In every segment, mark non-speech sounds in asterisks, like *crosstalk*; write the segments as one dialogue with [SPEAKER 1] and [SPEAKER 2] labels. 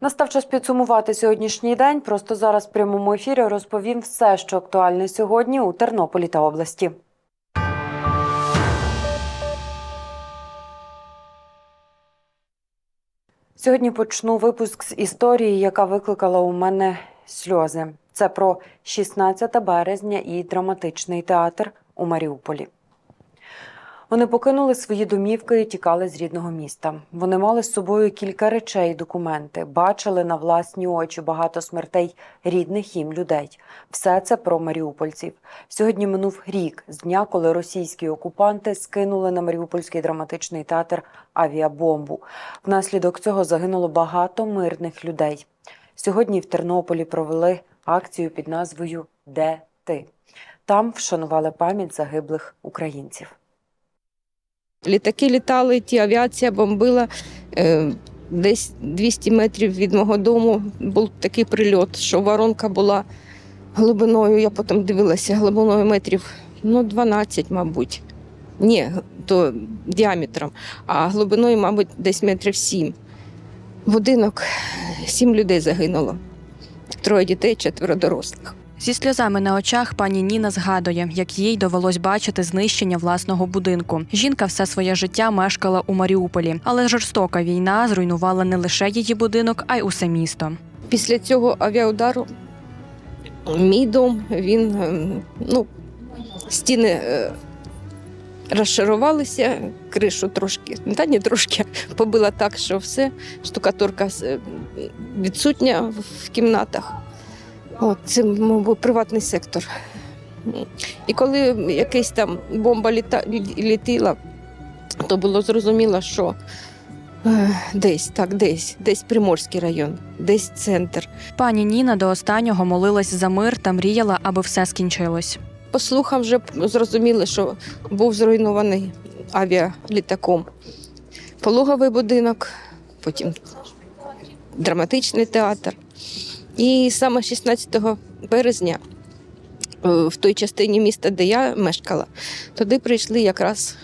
[SPEAKER 1] Настав час підсумувати сьогоднішній день. Просто зараз в прямому ефірі розповім все, що актуальне сьогодні у Тернополі та області. Сьогодні почну випуск з історії, яка викликала у мене сльози. Це про 16 березня і драматичний театр у Маріуполі. Вони покинули свої домівки і тікали з рідного міста. Вони мали з собою кілька речей, документи, бачили на власні очі багато смертей рідних їм людей. Все це про маріупольців. Сьогодні минув рік з дня, коли російські окупанти скинули на Маріупольський драматичний театр авіабомбу. Внаслідок цього загинуло багато мирних людей. Сьогодні в Тернополі провели акцію під назвою Де ти? Там вшанували пам'ять загиблих українців.
[SPEAKER 2] Літаки літали, ті авіація бомбила. Е, Десь 200 метрів від мого дому був такий прильот, що воронка була глибиною. Я потім дивилася глибиною метрів ну, 12, мабуть. Ні, то діаметром, а глибиною, мабуть, десь метрів 7. Будинок, сім людей загинуло. Троє дітей, четверо дорослих.
[SPEAKER 3] Зі сльозами на очах пані Ніна згадує, як їй довелось бачити знищення власного будинку. Жінка все своє життя мешкала у Маріуполі, але жорстока війна зруйнувала не лише її будинок, а й усе місто.
[SPEAKER 2] Після цього авіаудару мій дом, він, ем, ну, стіни е, розшарувалися, кришу трошки, та не трошки, *laughs* побила так, що все, штукатурка е, відсутня в кімнатах. От, це, мабуть, приватний сектор. І коли якась там бомба літа, літила, то було зрозуміло, що е, десь, так, десь, десь Приморський район, десь центр.
[SPEAKER 3] Пані Ніна до останнього молилась за мир та мріяла, аби все скінчилось.
[SPEAKER 2] По слухам вже зрозуміли, що був зруйнований авіалітаком. Пологовий будинок, потім драматичний театр. І саме 16 березня е, в той частині міста, де я мешкала, туди прийшли якраз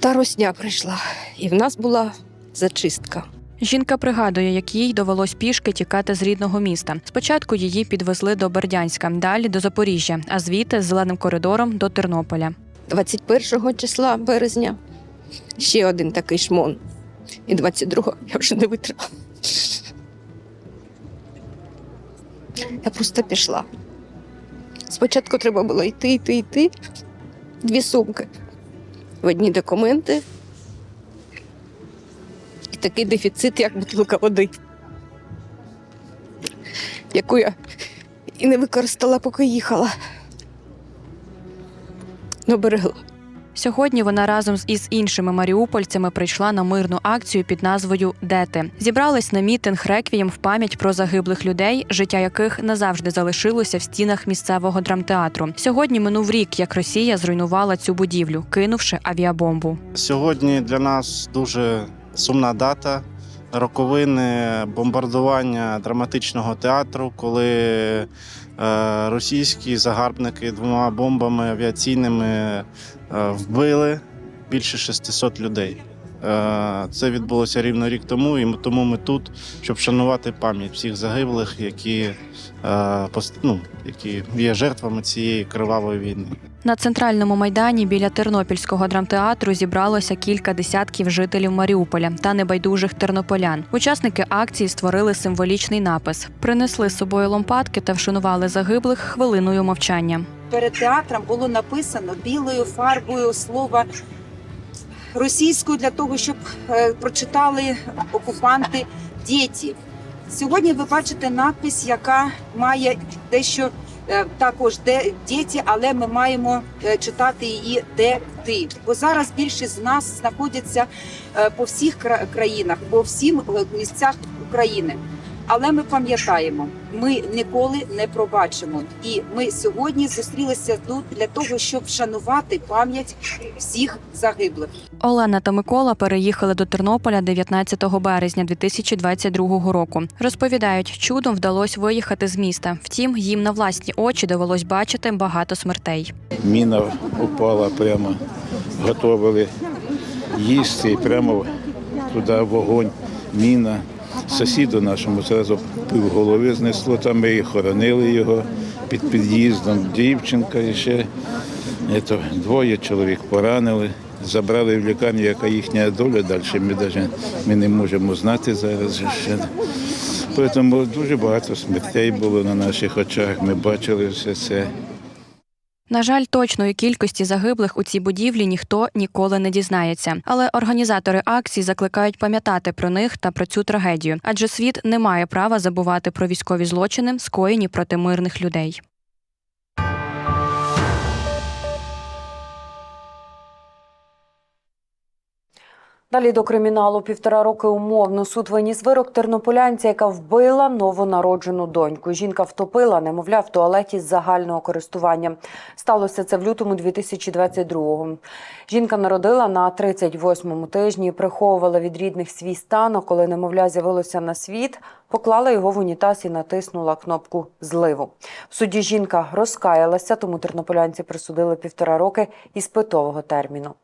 [SPEAKER 2] та росня прийшла. І в нас була зачистка.
[SPEAKER 3] Жінка пригадує, як їй довелось пішки тікати з рідного міста. Спочатку її підвезли до Бердянська, далі до Запоріжжя, а звідти зеленим коридором до Тернополя.
[SPEAKER 2] 21 числа березня ще один такий шмон. І 22-го я вже не витримала. Я просто пішла. Спочатку треба було йти, йти, йти. Дві сумки. В одні документи. І такий дефіцит, як бутилка води, яку я і не використала, поки їхала. Ну, берегла.
[SPEAKER 3] Сьогодні вона разом із іншими маріупольцями прийшла на мирну акцію під назвою Дети. зібрались на мітинг реквієм в пам'ять про загиблих людей, життя яких назавжди залишилося в стінах місцевого драмтеатру. Сьогодні минув рік, як Росія зруйнувала цю будівлю, кинувши авіабомбу.
[SPEAKER 4] Сьогодні для нас дуже сумна дата. Роковини бомбардування драматичного театру, коли е, російські загарбники двома бомбами авіаційними е, вбили більше 600 людей. Е, Це відбулося рівно рік тому, і ми- тому ми тут, щоб вшанувати пам'ять всіх загиблих, які, е, ну, які є жертвами цієї кривавої війни.
[SPEAKER 3] На центральному майдані біля Тернопільського драмтеатру зібралося кілька десятків жителів Маріуполя та небайдужих тернополян. Учасники акції створили символічний напис, принесли з собою ломпадки та вшанували загиблих хвилиною мовчання.
[SPEAKER 5] перед театром було написано білою фарбою слово російською для того, щоб е, прочитали окупанти діти. Сьогодні ви бачите надпись, яка має дещо е, також де діти, але ми маємо е, читати її де ти. Бо зараз більшість з нас знаходяться по всіх країнах, по всім місцях України. Але ми пам'ятаємо, ми ніколи не пробачимо. І ми сьогодні зустрілися тут для того, щоб вшанувати пам'ять всіх загиблих.
[SPEAKER 3] Олена та Микола переїхали до Тернополя 19 березня 2022 року. Розповідають, чудом вдалося виїхати з міста. Втім, їм на власні очі довелось бачити багато смертей.
[SPEAKER 6] Міна упала прямо, готували їсти, і прямо туди вогонь, міна. Сусіду нашому зразу пів голови знесло, там ми і хоронили його під під'їздом. Дівчинка і ще ето, двоє чоловік поранили. Забрали в лікарню, яка їхня доля далі. Ми навіть ми не можемо знати зараз. Ще. Тому дуже багато смертей було на наших очах. Ми бачили все це.
[SPEAKER 3] На жаль, точної кількості загиблих у цій будівлі ніхто ніколи не дізнається. Але організатори акції закликають пам'ятати про них та про цю трагедію, адже світ не має права забувати про військові злочини, скоєні проти мирних людей.
[SPEAKER 1] Далі до криміналу півтора роки умовно суд виніс вирок тернополянця, яка вбила новонароджену доньку. Жінка втопила немовля в туалеті з загального користування. Сталося це в лютому 2022-го. Жінка народила на 38-му тижні, приховувала від рідних свій стан. а Коли немовля з'явилося на світ, поклала його в унітаз і натиснула кнопку зливу. В суді жінка розкаялася, тому тернополянці присудили півтора роки іспитового терміну.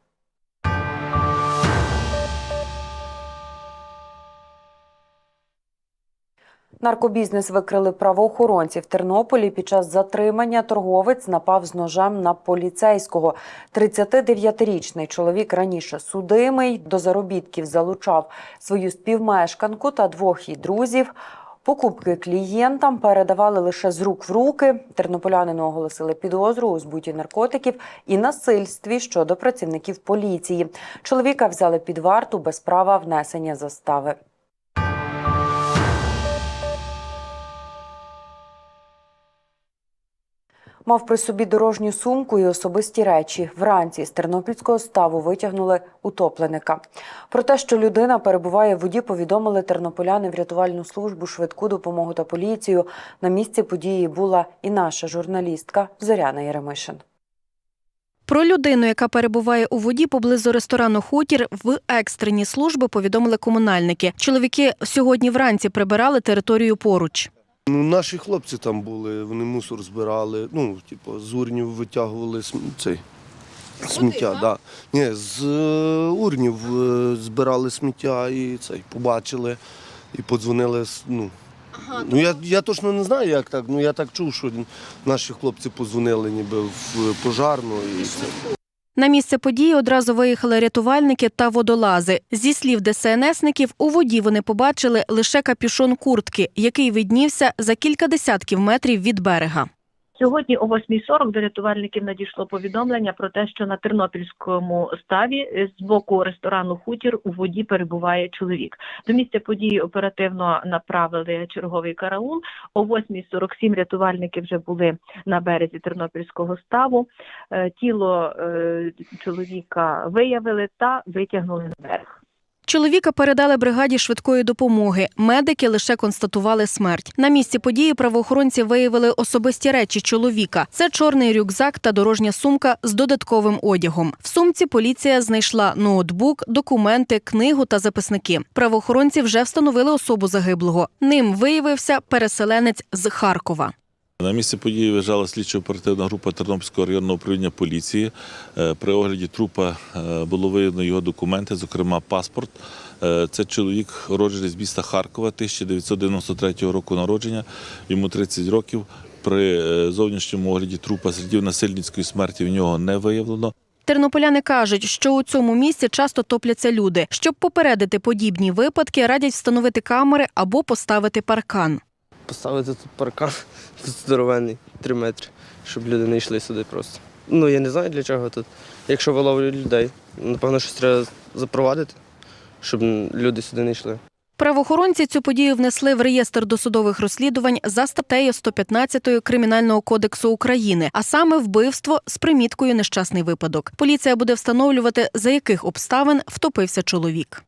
[SPEAKER 1] Наркобізнес викрили правоохоронці в Тернополі. Під час затримання торговець напав з ножем на поліцейського. 39-річний чоловік раніше судимий до заробітків залучав свою співмешканку та двох її друзів. Покупки клієнтам передавали лише з рук в руки. Тернополянину оголосили підозру у збуті наркотиків і насильстві щодо працівників поліції. Чоловіка взяли під варту без права внесення застави. Мав при собі дорожню сумку і особисті речі. Вранці з тернопільського ставу витягнули утопленика. Про те, що людина перебуває в воді, повідомили тернополяни в рятувальну службу, швидку допомогу та поліцію. На місці події була і наша журналістка Зоряна Єремишин.
[SPEAKER 7] Про людину, яка перебуває у воді поблизу ресторану Хутір, в екстрені служби повідомили комунальники. Чоловіки сьогодні вранці прибирали територію поруч.
[SPEAKER 8] Ну, наші хлопці там були, вони мусор збирали, ну, типу, з урнів витягували см- цей, сміття. Да. Ні, з е, урнів е, збирали сміття і цей, побачили і подзвонили. Ну, ну я, я точно не знаю, як так. Ну я так чув, що наші хлопці подзвонили ніби в пожарну і.
[SPEAKER 7] На місце події одразу виїхали рятувальники та водолази. Зі слів ДСНСників, у воді вони побачили лише капюшон куртки, який виднівся за кілька десятків метрів від берега.
[SPEAKER 9] Сьогодні о 8.40 до рятувальників надійшло повідомлення про те, що на тернопільському ставі е, з боку ресторану Хутір у воді перебуває чоловік. До місця події оперативно направили черговий караул. О 8.47 рятувальники вже були на березі тернопільського ставу. Е, Тіло е, чоловіка виявили та витягнули на берег.
[SPEAKER 7] Чоловіка передали бригаді швидкої допомоги. Медики лише констатували смерть. На місці події правоохоронці виявили особисті речі чоловіка. Це чорний рюкзак та дорожня сумка з додатковим одягом. В сумці поліція знайшла ноутбук, документи, книгу та записники. Правоохоронці вже встановили особу загиблого. Ним виявився переселенець з Харкова.
[SPEAKER 10] На місці події виїжджала слідчо-оперативна група Тернопільського районного управління поліції. Е, При огляді трупа е, було виявлено його документи, зокрема паспорт. Е, Це чоловік, уроджений з міста Харкова, 1993 року народження, йому 30 років. При зовнішньому огляді трупа слідів насильницької смерті в нього не виявлено.
[SPEAKER 7] Тернополяни кажуть, що у цьому місці часто топляться люди. Щоб попередити подібні випадки, радять встановити камери або поставити паркан.
[SPEAKER 11] Поставити тут паркан *laughs* тут здоровенний, 3 метри, щоб люди не йшли сюди просто. Ну я не знаю для чого тут. Якщо виловлюють людей, напевно, щось треба запровадити, щоб люди сюди не йшли.
[SPEAKER 7] Правоохоронці цю подію внесли в реєстр досудових розслідувань за статтею 115 Кримінального кодексу України, а саме вбивство з приміткою нещасний випадок. Поліція буде встановлювати, за яких обставин втопився чоловік.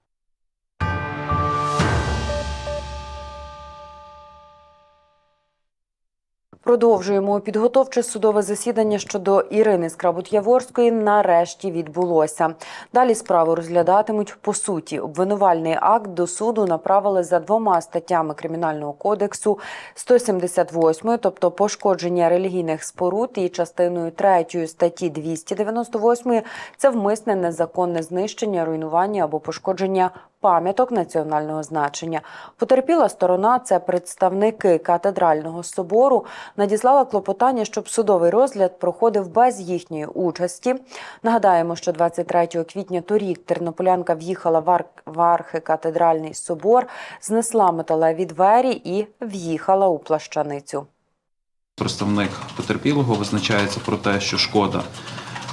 [SPEAKER 1] Продовжуємо підготовче судове засідання щодо Ірини Скрабут-Яворської нарешті відбулося. Далі справу розглядатимуть по суті. Обвинувальний акт до суду направили за двома статтями кримінального кодексу 178, тобто пошкодження релігійних споруд, і частиною 3 статті 298 – це вмисне незаконне знищення, руйнування або пошкодження пам'яток національного значення. Потерпіла сторона це представники катедрального собору. Надіслала клопотання, щоб судовий розгляд проходив без їхньої участі. Нагадаємо, що 23 квітня торік тернополянка в'їхала в, в архикатедральний собор, знесла металеві двері і в'їхала у плащаницю.
[SPEAKER 12] Представник потерпілого визначається про те, що шкода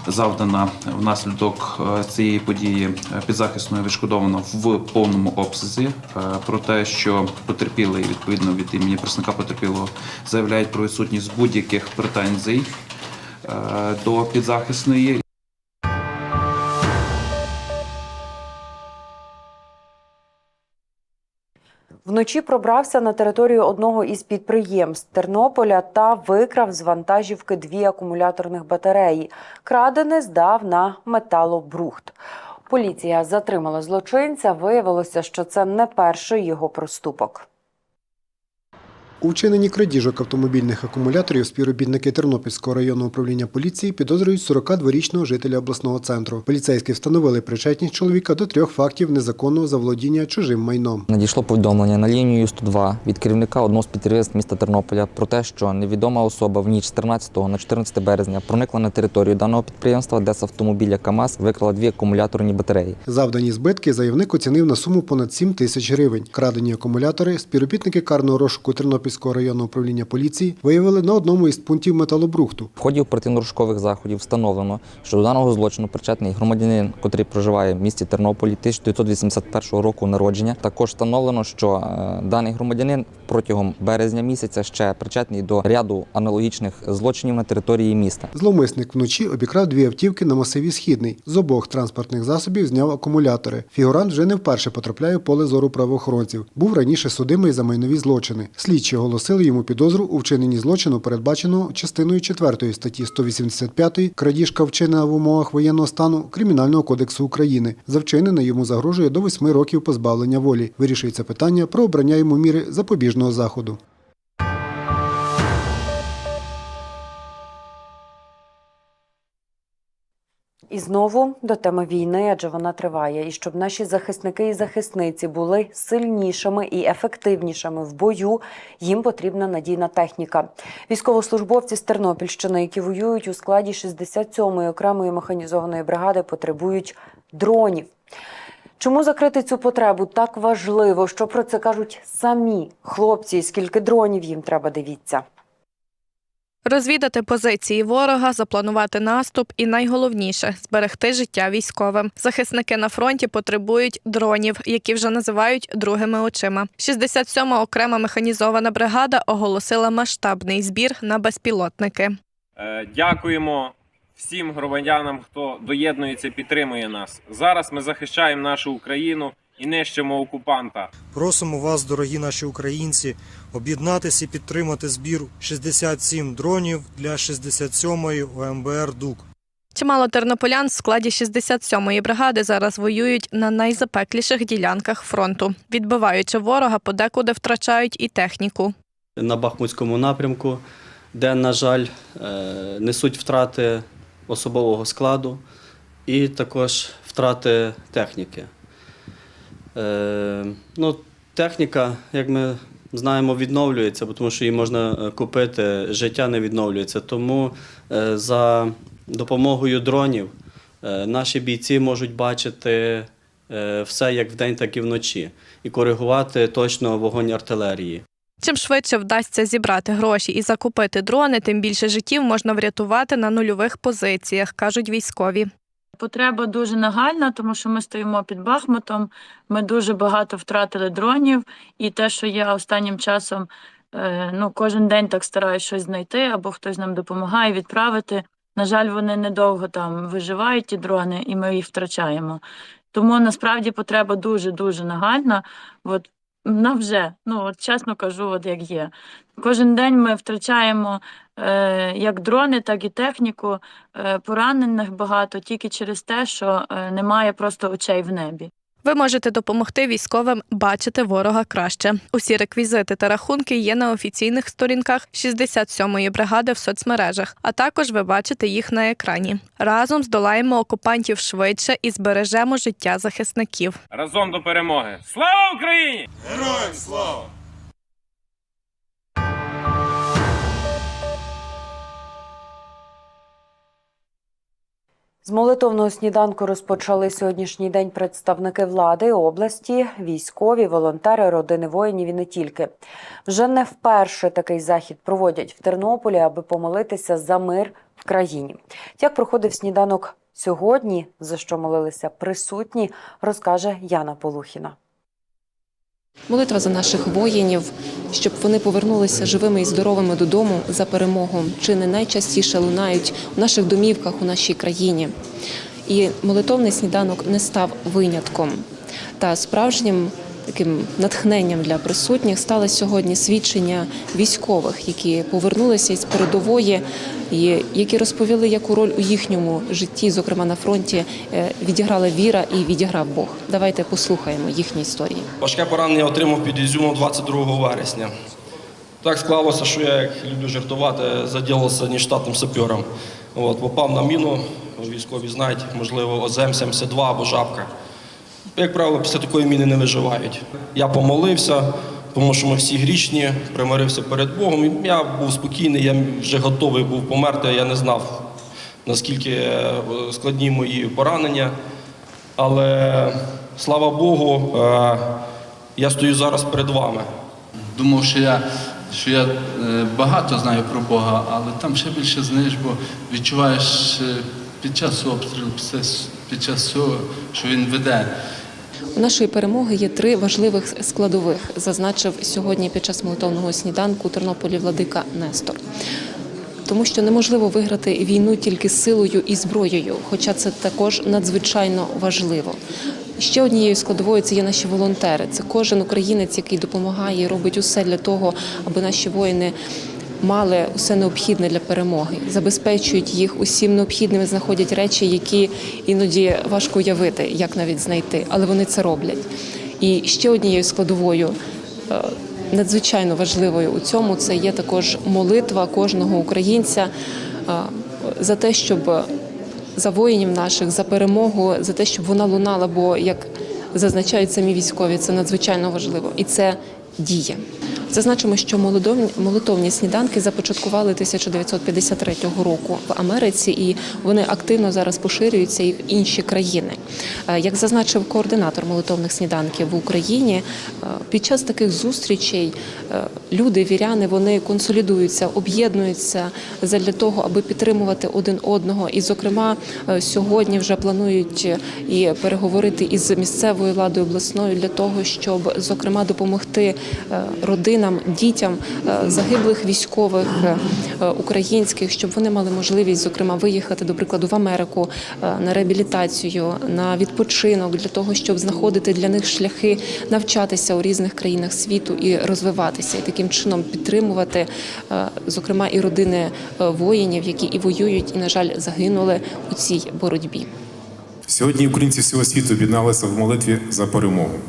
[SPEAKER 12] завдана внаслідок е, цієї події підзахисної підзахисною відшкодована в повному обсязі. Е, Про те, що потерпілий відповідно від імені представника потерпілого заявляють про відсутність будь-яких претензій е, до підзахисної
[SPEAKER 1] Вночі пробрався на територію одного із підприємств Тернополя та викрав з вантажівки дві акумуляторних батареї. Крадене здав на металобрухт. Поліція затримала злочинця. Виявилося, що це не перший його проступок.
[SPEAKER 13] У вчиненні крадіжок автомобільних акумуляторів співробітники Тернопільського районного управління поліції підозрюють 42-річного жителя обласного центру. Поліцейські встановили причетність чоловіка до трьох фактів незаконного заволодіння чужим майном.
[SPEAKER 14] Надійшло повідомлення на лінію 102 від керівника одного з підприємств міста Тернополя про те, що невідома особа в ніч з 13 на 14 березня проникла на територію даного підприємства, де з автомобіля КАМАЗ викрала дві акумуляторні батареї.
[SPEAKER 13] Завдані збитки заявник оцінив на суму понад 7 тисяч гривень. Крадені акумулятори співробітники карного розшуку Тернопільського районного управління поліції виявили на одному із пунктів металобрухту.
[SPEAKER 14] В ході оперативно-розшукових заходів встановлено, що до даного злочину причетний громадянин, котрий проживає в місті Тернополі 1981 року народження. Також встановлено, що е, даний громадянин протягом березня місяця ще причетний до ряду аналогічних злочинів на території міста.
[SPEAKER 13] Зловмисник вночі обікрав дві автівки на масиві Східний. З обох транспортних засобів зняв акумулятори. Фігурант вже не вперше потрапляє в поле зору правоохоронців. Був раніше судимий за майнові злочини. Слідчі оголосили йому підозру у вчиненні злочину, передбаченого частиною 4 статті 185 крадіжка вчинена в умовах воєнного стану Кримінального кодексу України. За вчинене йому загрожує до 8 років позбавлення волі. Вирішується питання про обрання йому міри запобіжного заходу.
[SPEAKER 1] І знову до теми війни, адже вона триває. І щоб наші захисники і захисниці були сильнішими і ефективнішими в бою, їм потрібна надійна техніка. Військовослужбовці з Тернопільщини, які воюють у складі 67-ї окремої механізованої бригади, потребують дронів. Чому закрити цю потребу так важливо? Що про це кажуть самі хлопці? і Скільки дронів їм треба? Дивіться.
[SPEAKER 7] Розвідати позиції ворога, запланувати наступ і найголовніше зберегти життя військовим. Захисники на фронті потребують дронів, які вже називають другими очима. 67-ма окрема механізована бригада оголосила масштабний збір на безпілотники.
[SPEAKER 15] Е, Дякуємо всім громадянам, хто доєднується, підтримує нас. Зараз ми захищаємо нашу Україну і нищимо окупанта.
[SPEAKER 16] Просимо вас, дорогі наші українці, об'єднатися і підтримати збір 67 дронів для 67-ї ОМБР ДУК.
[SPEAKER 7] Чимало тернополян в складі 67-ї бригади зараз воюють на найзапекліших ділянках фронту, відбиваючи ворога, подекуди втрачають і техніку.
[SPEAKER 17] на Бахмутському напрямку, де, на жаль, е, несуть втрати особового складу і також втрати техніки. Е, Ну, техніка, як ми знаємо, відновлюється, тому що її можна е, купити, життя не відновлюється. Тому е, за допомогою дронів е, наші бійці можуть бачити е, все як вдень, так і вночі, і коригувати точно вогонь артилерії.
[SPEAKER 7] Чим швидше вдасться зібрати гроші і закупити дрони, тим більше життів можна врятувати на нульових позиціях, кажуть військові.
[SPEAKER 18] Потреба дуже нагальна, тому що ми стоїмо під Бахмутом. Ми дуже багато втратили дронів, і те, що я останнім часом е, ну, кожен день так стараюсь щось знайти, або хтось нам допомагає відправити. На жаль, вони недовго там виживають, ті дрони, і ми їх втрачаємо. Тому насправді потреба дуже дуже нагальна. От на вже. Ну, от чесно кажу, от як є. Кожен день ми втрачаємо е, як дрони, так і техніку. Е, поранених багато тільки через те, що е, немає просто очей в небі.
[SPEAKER 7] Ви можете допомогти військовим бачити ворога краще. Усі реквізити та рахунки є на офіційних сторінках 67-ї бригади в соцмережах, а також ви бачите їх на екрані. Разом здолаємо окупантів швидше і збережемо життя захисників.
[SPEAKER 15] Разом до перемоги. Слава Україні!
[SPEAKER 19] Героям слава!
[SPEAKER 1] З молитовного сніданку розпочали сьогоднішній день представники влади, області, військові, волонтери, родини воїнів і не тільки. Вже не вперше такий захід проводять в Тернополі, аби помолитися за мир в країні. Як проходив сніданок сьогодні, за що молилися присутні, розкаже Яна Полухіна.
[SPEAKER 20] Молитва за наших воїнів, щоб вони повернулися живими і здоровими додому за перемогу, чи не найчастіше лунають у наших домівках у нашій країні. І молитовний сніданок не став винятком. Та справжнім таким натхненням для присутніх стало сьогодні свідчення військових, які повернулися із передової, які розповіли, яку роль у їхньому житті, зокрема на фронті, е, відіграла віра і відіграв Бог. Давайте послухаємо їхні історії.
[SPEAKER 21] Важке поранення отримав під Ізюмом 22 вересня. Так склалося, що я, як люблю жартувати, заділився нештатним сапером. От, попав на міну, військові знають, можливо, ОЗМ-72 або жабка. Як правило, після такої міни не виживають. Я помолився, тому що ми всі грішні, примирився перед Богом. Я був спокійний, я вже готовий був померти. Я не знав, наскільки е, складні мої поранення. Але слава Богу, е, я стою зараз перед вами.
[SPEAKER 22] Думав, що я, що я е, багато знаю про Бога, але там ще більше знаєш, бо відчуваєш під час обстрілу, під час- цього, що він веде.
[SPEAKER 20] У нашої перемоги є три важливих складових, зазначив сьогодні під час молитовного сніданку Тернополі владика Нестор. Тому що неможливо виграти війну тільки силою і зброєю, хоча це також надзвичайно важливо. Ще однією складовою це є наші волонтери. Це кожен українець, який допомагає і робить усе для того, аби наші воїни мали усе необхідне для перемоги, забезпечують їх усім необхідним, знаходять речі, які іноді важко уявити, як навіть знайти, але вони це роблять. І ще однією складовою. е, Надзвичайно важливою у цьому це є також молитва кожного українця е, за те, щоб за воїнів наших, за перемогу, за те, щоб вона лунала, бо як зазначають самі військові, це надзвичайно важливо і це діє. Зазначимо, що молитовні сніданки започаткували 1953 року в Америці, і вони активно зараз поширюються і в інші країни. Е, Як зазначив координатор молитовних сніданків в Україні, е, під час таких зустрічей е, люди, віряни, вони консолідуються, об'єднуються для того, аби підтримувати один одного. І, зокрема, сьогодні вже планують і переговорити із місцевою владою обласною для того, щоб зокрема допомогти е, родинам, дітям е, загиблих військових е, українських, щоб вони мали можливість, зокрема, виїхати до прикладу в Америку е, на реабілітацію, на відпочинок для того, щоб знаходити для них шляхи навчатися у різних країнах світу і розвиватися, і таким чином підтримувати, зокрема, і родини воїнів, які і воюють, і на жаль загинули у цій боротьбі.
[SPEAKER 23] Сьогодні українці всього світу об'єдналися в молитві за перемогу.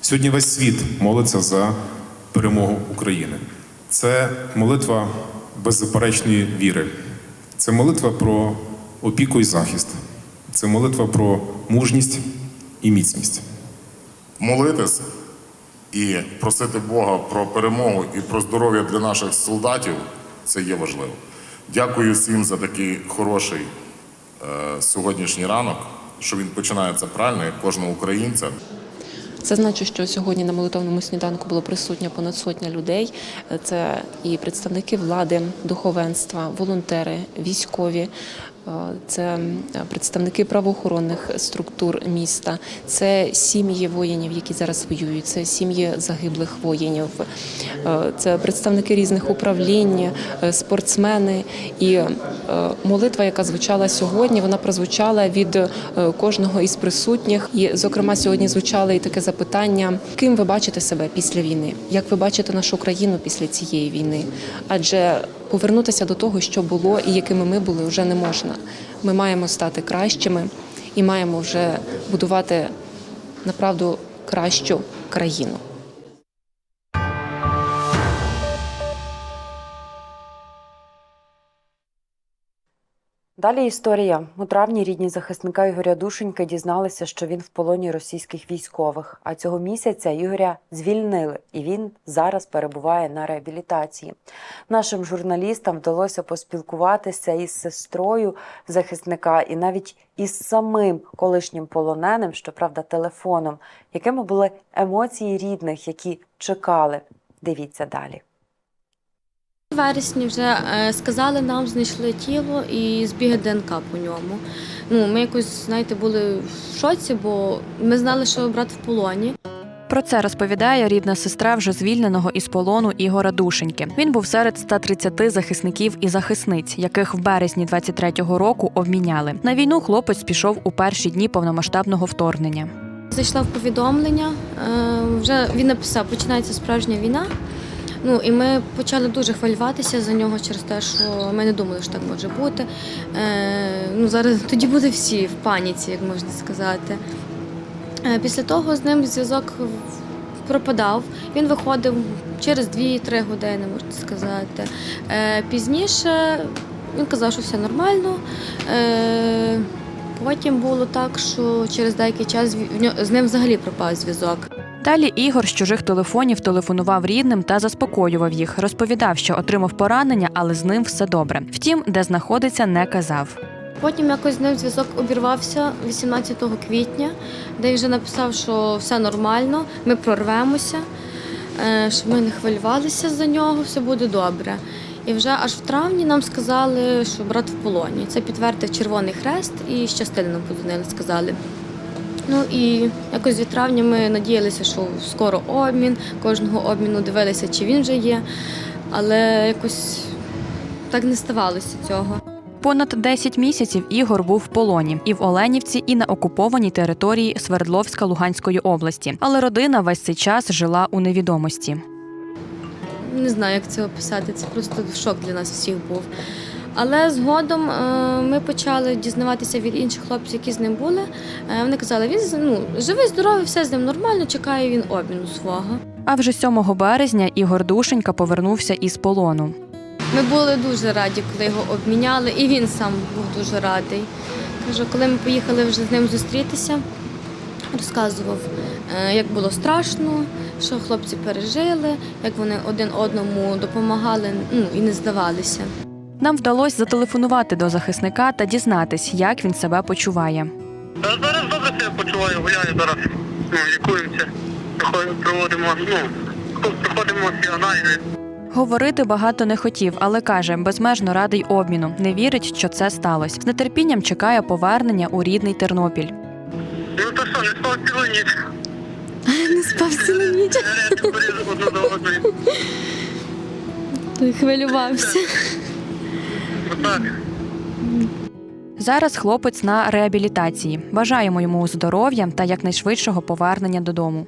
[SPEAKER 23] Сьогодні весь світ молиться за перемогу України. Це молитва беззаперечної віри. Це молитва про опіку і захист. Це молитва про мужність і міцність.
[SPEAKER 19] Молитись і просити Бога про перемогу і про здоров'я для наших солдатів це є важливо. Дякую всім за такий хороший е, сьогоднішній ранок, що він починається правильно, як кожного українця.
[SPEAKER 20] Зазначу, що сьогодні на молитовному сніданку було присутня понад сотня людей. Це і представники влади, духовенства, волонтери, військові. Е, це представники правоохоронних структур міста, це сім'ї воїнів, які зараз воюють, це сім'ї загиблих воїнів, е, це представники різних управлінь, е, спортсмени. І молитва, яка звучала сьогодні, вона прозвучала від кожного із присутніх. І, зокрема, сьогодні звучало і таке запитання: ким ви бачите себе після війни? Як ви бачите нашу країну після цієї війни? Адже повернутися до того, що було і якими ми були, вже не можна. Ми маємо стати кращими і маємо вже будувати направду кращу країну.
[SPEAKER 1] Далі історія. У травні рідні захисника Ігоря Душенька дізналися, що він в полоні російських військових. А цього місяця Ігоря звільнили, і він зараз перебуває на реабілітації. Нашим журналістам вдалося поспілкуватися із сестрою захисника і навіть із самим колишнім полоненим, щоправда, телефоном, якими були емоції рідних, які чекали. Дивіться далі.
[SPEAKER 24] Вересні вже е, сказали нам, знайшли тіло і збіги ДНК по ньому. Ну, ми якось, знаєте, були в шоці, бо ми знали, що брат в полоні.
[SPEAKER 3] Про це розповідає рідна сестра вже звільненого із полону Ігора Душеньки. Він був серед 130 захисників і захисниць, яких в березні 23-го року обміняли. На війну хлопець пішов у перші дні повномасштабного вторгнення.
[SPEAKER 24] Зайшла в повідомлення. е, Вже він написав, починається справжня війна. Ну і ми почали дуже хвилюватися за нього через те, що ми не думали, що так може бути. Е, ну зараз *laughs* тоді були всі в паніці, як можна сказати. Е, Після того з ним зв'язок пропадав. Він виходив через 2-3 години, можна сказати. Е, Пізніше він казав, що все нормально. Е, Потім було так, що через деякий час з ним взагалі пропав зв'язок.
[SPEAKER 3] Далі Ігор з чужих телефонів телефонував рідним та заспокоював їх. Розповідав, що отримав поранення, але з ним все добре. Втім, де знаходиться, не казав.
[SPEAKER 24] Потім якось з ним зв'язок обірвався 18 квітня, де він вже написав, що все нормально, ми прорвемося, е, щоб ми не хвилювалися за нього, все буде добре. І вже аж в травні нам сказали, що брат в полоні. Це підтвердив Червоний Хрест і щастили нам подзвонили, сказали. Ну і якось від травня ми надіялися, що скоро обмін, кожного обміну дивилися, чи він вже є, але якось так не ставалося цього.
[SPEAKER 3] Понад 10 місяців Ігор був в полоні і в Оленівці, і на окупованій території Свердловська Луганської області. Але родина весь цей час жила у невідомості.
[SPEAKER 24] Не знаю, як це описати. Це просто шок для нас всіх був. Але згодом е, ми почали дізнаватися від інших хлопців, які з ним були. Е, Вони казали, він ну, живий, здоровий, все з ним нормально, чекає він обміну свого.
[SPEAKER 3] А вже 7 березня Ігор Душенька повернувся із полону.
[SPEAKER 24] Ми були дуже раді, коли його обміняли, і він сам був дуже радий. Каже, коли ми поїхали вже з ним зустрітися, розказував, е, як було страшно, що хлопці пережили, як вони один одному допомагали ну, і не здавалися.
[SPEAKER 3] Нам вдалося зателефонувати до захисника та дізнатись, як він себе почуває.
[SPEAKER 25] Зараз добре себе почуваю, гуляю зараз, ну, лікуємося, проводимо, ну, проходимо всі аналізи.
[SPEAKER 3] Говорити багато не хотів, але каже, безмежно радий обміну. Не вірить, що це сталося. З нетерпінням чекає повернення у рідний Тернопіль.
[SPEAKER 25] Ну то що, не спав цілу ніч. *laughs*
[SPEAKER 24] Не спав цілу ніч. Хвилювався.
[SPEAKER 3] Зараз хлопець на реабілітації. Бажаємо йому здоров'я та якнайшвидшого повернення додому.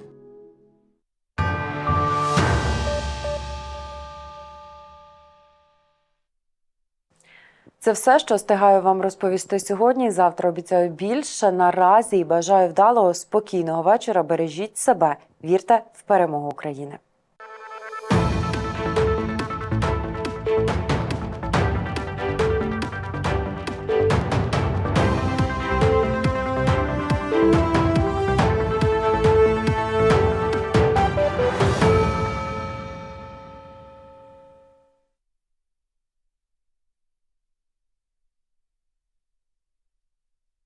[SPEAKER 1] Це все, що встигаю вам розповісти сьогодні. Завтра обіцяю більше. Наразі і бажаю вдалого, спокійного вечора. Бережіть себе, вірте в перемогу України.